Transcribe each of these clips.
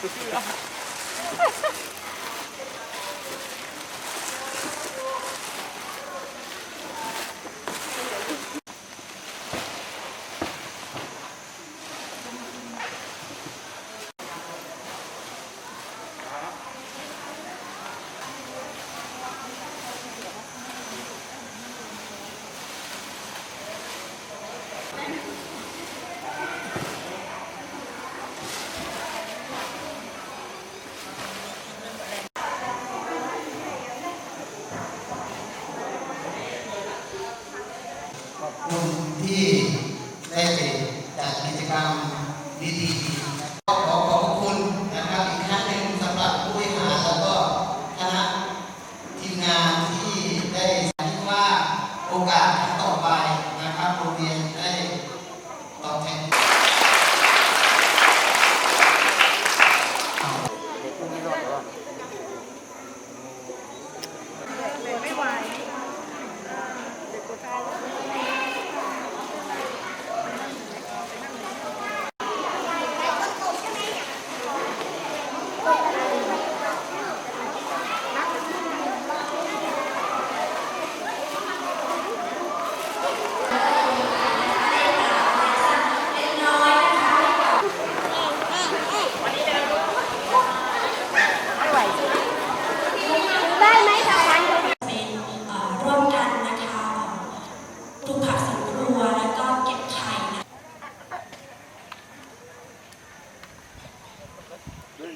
ขอบ คุณที่ได้จัดกิจกรรมดีๆนะก็ขอขอบคุณนะครับอีกครั้งหนึ่งสำหรับผู้บริหารแล้วก็คณะทีมงานที่ได้ที่ว่าโอกาสต่อไปนะครับโรงเรียนได้ตอบแทน ได้ไหมสองพัน เป็นเอ่อร่วมกันนะคะปลูกผักสวนครัวแล้วก็เก็บไข่นะ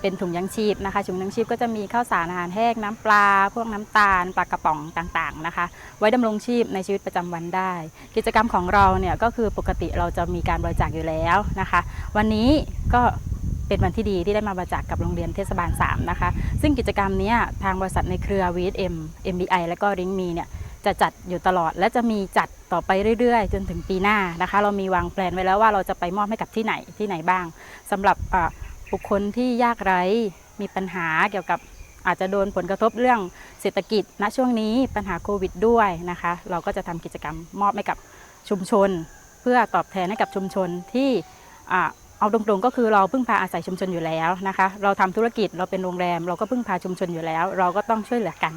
เป็นถุงยังชีพนะคะถุงยังชีพก็จะมีข้าวสารอาหารแห้งน้ำปลา พวกน้ำตาลปลากระป๋องต่างๆนะคะ ไว้ดำรงชีพในชีวิตประจำวันได้ กิจกรรมของเราเนี่ยก็คือปกติเราจะมีการบริจาคอยู่แล้วนะคะ วันนี้ก็เป็นวันที่ดีที่ได้มาบริจาคกับโรงเรียนเทศบาล 3 นะคะ ซึ่งกิจกรรมนี้ทางบริษัทในเครือ VSM MBI และก็ริงมีเนี่ยจะจัดอยู่ตลอดและจะมีจัดต่อไปเรื่อยๆ จนถึงปีหน้านะคะ เรามีวางแผนไว้แล้วว่าเราจะไปมอบให้กับที่ไหนที่ไหนบ้างสำหรับ บุคคลที่ยากไร้มีปัญหาเกี่ยวกับอาจจะโดนผลกระทบเรื่องเศรษฐกิจณช่วงนี้ปัญหาโควิดด้วยนะคะ เราก็จะทำกิจกรรมมอบให้กับชุมชน เพื่อตอบแทนให้กับชุมชนที่เอาตรงๆก็คือเราพึ่งพาอาศัยชุมชนอยู่แล้วนะคะ เราทำธุรกิจเราเป็นโรงแรม เราก็พึ่งพาชุมชนอยู่แล้ว เราก็ต้องช่วยเหลือกัน